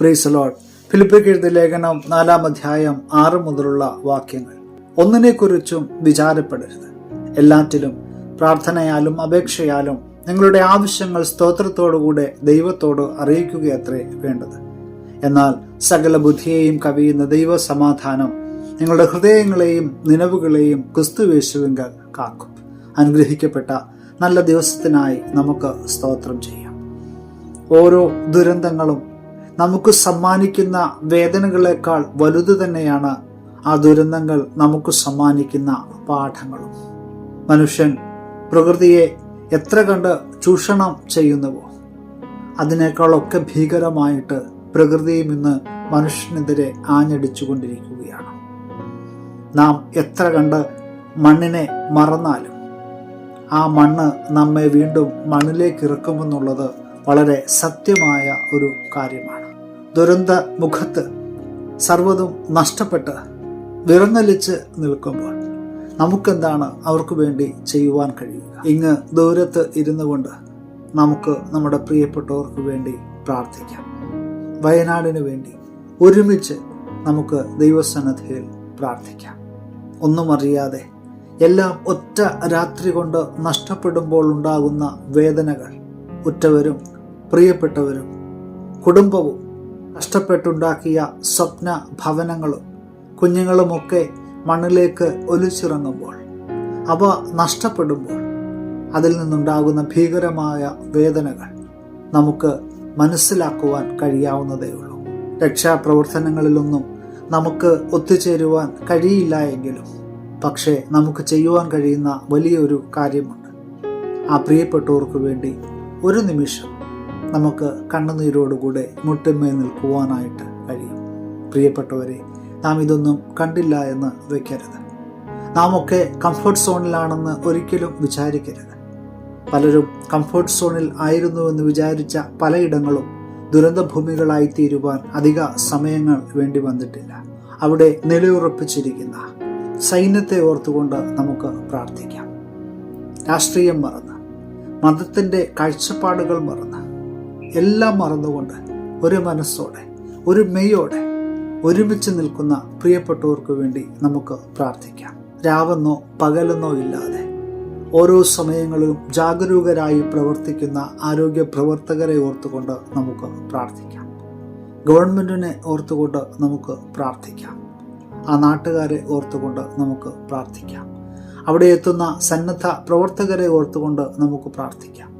പ്രീസലോഡ് ഫിലിപ്പിക്ക് എഴുതിയ ലേഖനം നാലാം അധ്യായം ആറ് മുതലുള്ള വാക്യങ്ങൾ. ഒന്നിനെക്കുറിച്ചും വിചാരപ്പെടരുത്. എല്ലാറ്റിലും പ്രാർത്ഥനയാലും അപേക്ഷയാലും നിങ്ങളുടെ ആവശ്യങ്ങൾ സ്തോത്രത്തോടുകൂടെ ദൈവത്തോട് അറിയിക്കുകയത്രേ വേണ്ടത്. എന്നാൽ സകല ബുദ്ധിയെയും കവിയുന്ന ദൈവ സമാധാനം നിങ്ങളുടെ ഹൃദയങ്ങളെയും നിലവുകളെയും ക്രിസ്തുവേശുവിങ്കൽ കാക്കും. അനുഗ്രഹിക്കപ്പെട്ട നല്ല ദിവസത്തിനായി നമുക്ക് സ്തോത്രം ചെയ്യാം. ഓരോ ദുരന്തങ്ങളും നമുക്ക് സമ്മാനിക്കുന്ന വേദനകളെക്കാൾ വലുത് തന്നെയാണ് ആ ദുരന്തങ്ങൾ നമുക്ക് സമ്മാനിക്കുന്ന പാഠങ്ങളും. മനുഷ്യൻ പ്രകൃതിയെ എത്ര കണ്ട് ചൂഷണം ചെയ്യുന്നുവോ അതിനേക്കാളൊക്കെ ഭീകരമായിട്ട് പ്രകൃതിയും ഇന്ന് മനുഷ്യനെതിരെ ആഞ്ഞടിച്ചുകൊണ്ടിരിക്കുകയാണ്. നാം എത്ര കണ്ട് മണ്ണിനെ മറന്നാലും ആ മണ്ണ് നമ്മെ വീണ്ടും മണ്ണിലേക്ക് ഇറക്കുമെന്നുള്ളത് വളരെ സത്യമായ ഒരു കാര്യമാണ്. ദുരന്ത മുഖത്ത് സർവതും നഷ്ടപ്പെട്ട് വിറങ്ങലിച്ച് നിൽക്കുമ്പോൾ നമുക്കെന്താണ് അവർക്ക് വേണ്ടി ചെയ്യുവാൻ കഴിയുക? ഇങ്ങ് ദൂരത്ത് ഇരുന്നു കൊണ്ട് നമുക്ക് നമ്മുടെ പ്രിയപ്പെട്ടവർക്ക് വേണ്ടി പ്രാർത്ഥിക്കാം. വയനാടിന് വേണ്ടി ഒരുമിച്ച് നമുക്ക് ദൈവസന്നദ്ധയിൽ പ്രാർത്ഥിക്കാം. ഒന്നും അറിയാതെ എല്ലാം ഒറ്റ രാത്രി കൊണ്ട് നഷ്ടപ്പെടുമ്പോൾ ഉണ്ടാകുന്ന വേദനകൾ ഉറ്റവരും പ്രിയപ്പെട്ടവരും. കുടുംബവും കഷ്ടപ്പെട്ടുണ്ടാക്കിയ സ്വപ്ന ഭവനങ്ങളും കുഞ്ഞുങ്ങളുമൊക്കെ മണ്ണിലേക്ക് ഒലിച്ചിറങ്ങുമ്പോൾ അവ നഷ്ടപ്പെടുമ്പോൾ അതിൽ നിന്നുണ്ടാകുന്ന ഭീകരമായ വേദനകൾ നമുക്ക് മനസ്സിലാക്കുവാൻ കഴിയാവുന്നതേ ഉള്ളൂ. രക്ഷാപ്രവർത്തനങ്ങളിലൊന്നും നമുക്ക് ഒത്തുചേരുവാൻ കഴിയില്ല എങ്കിലും പക്ഷേ നമുക്ക് ചെയ്യുവാൻ കഴിയുന്ന വലിയൊരു കാര്യമുണ്ട്. ആ പ്രിയപ്പെട്ടവർക്ക് വേണ്ടി ഒരു നിമിഷം നമുക്ക് കണ്ണുനീരോടുകൂടെ മുട്ടിന്മേൽ നിൽക്കുവാനായിട്ട് കഴിയും. പ്രിയപ്പെട്ടവരെ നാം ഇതൊന്നും കണ്ടില്ല എന്ന് വയ്ക്കരുത് നാം ഒക്കെ കംഫർട്ട് സോണിലാണെന്ന് ഒരിക്കലും വിചാരിക്കരുത്. പലരും കംഫർട്ട് സോണിൽ ആയിരുന്നുവെന്ന് വിചാരിച്ച പലയിടങ്ങളും ദുരന്തഭൂമികളായി തീരുവാൻ അധിക സമയങ്ങൾ വേണ്ടി വന്നിട്ടില്ല. അവിടെ നിലയുറപ്പിച്ചിരിക്കുന്ന സൈന്യത്തെ ഓർത്തുകൊണ്ട് നമുക്ക് പ്രാർത്ഥിക്കാം. രാഷ്ട്രീയം മറന്ന് മതത്തിന്റെ കാഴ്ചപ്പാടുകൾ മറന്ന് എല്ലാം മറന്നുകൊണ്ട് ഒരു മനസ്സോടെ ഒരു മെയ്യോടെ ഒരുമിച്ച് നിൽക്കുന്ന പ്രിയപ്പെട്ടവർക്ക് വേണ്ടി നമുക്ക് പ്രാർത്ഥിക്കാം. രാവെന്നോ പകലെന്നോ ഇല്ലാതെ ഓരോ സമയങ്ങളിലും ജാഗരൂകരായി പ്രവർത്തിക്കുന്ന ആരോഗ്യ പ്രവർത്തകരെ ഓർത്തുകൊണ്ട് നമുക്ക് പ്രാർത്ഥിക്കാം. ഗവൺമെന്റിനെ ഓർത്തുകൊണ്ട് നമുക്ക് പ്രാർത്ഥിക്കാം. ആ നാട്ടുകാരെ ഓർത്തുകൊണ്ട് നമുക്ക് പ്രാർത്ഥിക്കാം. അവിടെ എത്തുന്ന സന്നദ്ധ പ്രവർത്തകരെ ഓർത്തുകൊണ്ട് നമുക്ക് പ്രാർത്ഥിക്കാം.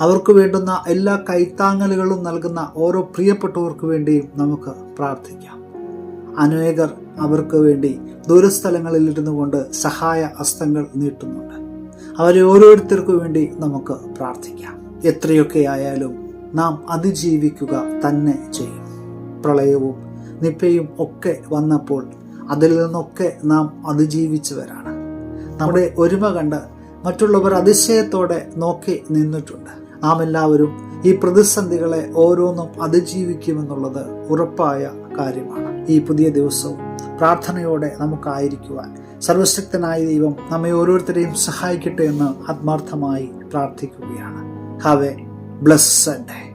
അവർക്ക് വേണ്ടുന്ന എല്ലാ കൈത്താങ്ങലുകളും നൽകുന്ന ഓരോ പ്രിയപ്പെട്ടവർക്ക് വേണ്ടിയും നമുക്ക് പ്രാർത്ഥിക്കാം. അനേകർ അവർക്ക് വേണ്ടി ദൂരസ്ഥലങ്ങളിൽ ഇരുന്നു കൊണ്ട് സഹായ ഹസ്തങ്ങൾ നീട്ടുന്നുണ്ട്. അവരെ ഓരോരുത്തർക്കു വേണ്ടി നമുക്ക് പ്രാർത്ഥിക്കാം. എത്രയൊക്കെ ആയാലും നാം അതിജീവിക്കുക തന്നെ ചെയ്യും. പ്രളയവും നിപ്പയും ഒക്കെ വന്നപ്പോൾ അതിൽ നിന്നൊക്കെ നാം അതിജീവിച്ചവരാണ്. നമ്മുടെ ഒരുമ കണ്ട് മറ്റുള്ളവർ അതിശയത്തോടെ നോക്കി നിന്നിട്ടുണ്ട്. നാം എല്ലാവരും ഈ പ്രതിസന്ധികളെ ഓരോന്നും അതിജീവിക്കുമെന്നുള്ളത് ഉറപ്പായ കാര്യമാണ്. ഈ പുതിയ ദിവസവും പ്രാർത്ഥനയോടെ നമുക്കായിരിക്കുവാൻ സർവശക്തനായ ദൈവം നമ്മെ ഓരോരുത്തരെയും സഹായിക്കട്ടെ എന്ന് ആത്മാർത്ഥമായി പ്രാർത്ഥിക്കുകയാണ്. Have A blessed day